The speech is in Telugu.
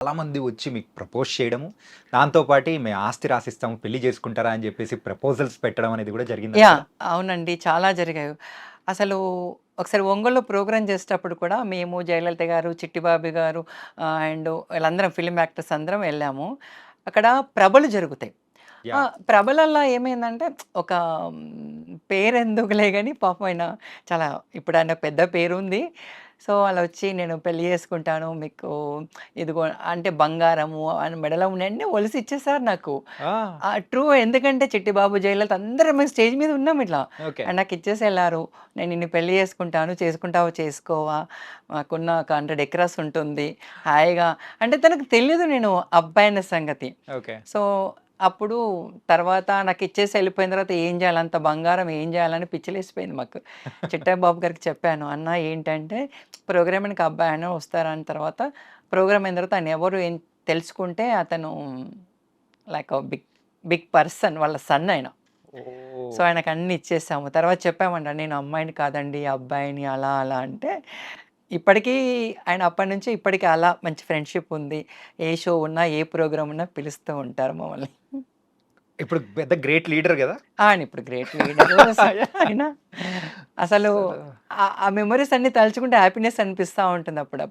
చాలామంది వచ్చి మీకు ప్రపోజ్ చేయడము దాంతోపాటు మేము ఆస్తి రాసిస్తాము పెళ్ళి చేసుకుంటారా అని చెప్పేసి ప్రపోజల్స్ పెట్టడం అనేది కూడా జరిగింది యా అవునండి చాలా జరిగాయి. అసలు ఒకసారి ఒంగోలులో ప్రోగ్రామ్ చేసేటప్పుడు కూడా మేము జయలలిత గారు చిట్టిబాబు గారు అండ్ వీళ్ళందరం ఫిలిం యాక్టర్స్ అందరం వెళ్ళాము. అక్కడ ప్రభలు జరుగుతాయి. ప్రభలల్లో ఏమైందంటే ఒక పేరు ఎందుకులే కానీ పాపం ఆయన చాలా ఇప్పుడు ఆయన పెద్ద పేరు ఉంది సో అలా వచ్చి నేను పెళ్ళి చేసుకుంటాను మీకు ఇదిగో అంటే బంగారము అని మెడలో ఉన్నాయండి ఒలిసి ఇచ్చేసారు నాకు. ఆ, ట్రూ ఎందుకంటే చిట్టిబాబు జయలలిత అందరం మేము స్టేజ్ మీద ఉన్నాం ఇట్లా. అండ్ నాకు ఇచ్చేసి వెళ్ళారు నేను నిన్ను పెళ్ళి చేసుకుంటాను చేసుకుంటావో చేసుకోవా? మాకున్న ఒక హండ్రెడ్ ఎకరాస్ ఉంటుంది. హాయిగా అంటే తనకు తెలియదు నేను అబ్బాయి అనే సంగతి. ఓకే. సో అప్పుడు తర్వాత నాకు ఇచ్చేసి వెళ్ళిపోయిన తర్వాత ఏం చేయాలి? అంత బంగారం ఏం చేయాలని పిచ్చిలేసిపోయింది మాకు. చిట్టాయి బాబు గారికి చెప్పాను అన్న ఏంటంటే ప్రోగ్రామ్కి అబ్బాయి అని వస్తారని తర్వాత ప్రోగ్రామ్ అయిన తర్వాత ఆయన ఎవరు ఏం తెలుసుకుంటే అతను లైక్ బిగ్ బిగ్ పర్సన్ వాళ్ళ సన్ ఆయన. సో ఆయనకు అన్ని ఇచ్చేసాము. తర్వాత చెప్పామంట నేను అమ్మాయిని కాదండి అబ్బాయిని అలా అలా అంటే ఇప్పటికీ ఆయన అప్పటి నుంచి ఇప్పటికీ అలా మంచి ఫ్రెండ్షిప్ ఉంది. ఏ షో ఉన్నా ఏ ప్రోగ్రామ్ ఉన్నా పిలుస్తూ ఉంటారు మమ్మల్ని. ఇప్పుడు పెద్ద గ్రేట్ లీడర్ కదా? ఆయన ఇప్పుడు గ్రేట్ లీడర్. ఆయన అసలు ఆ- ఆ మెమరీస్ అన్ని తలుచుకుంటే హ్యాపీనెస్ అనిపిస్తూ ఉంటుంది అప్పుడు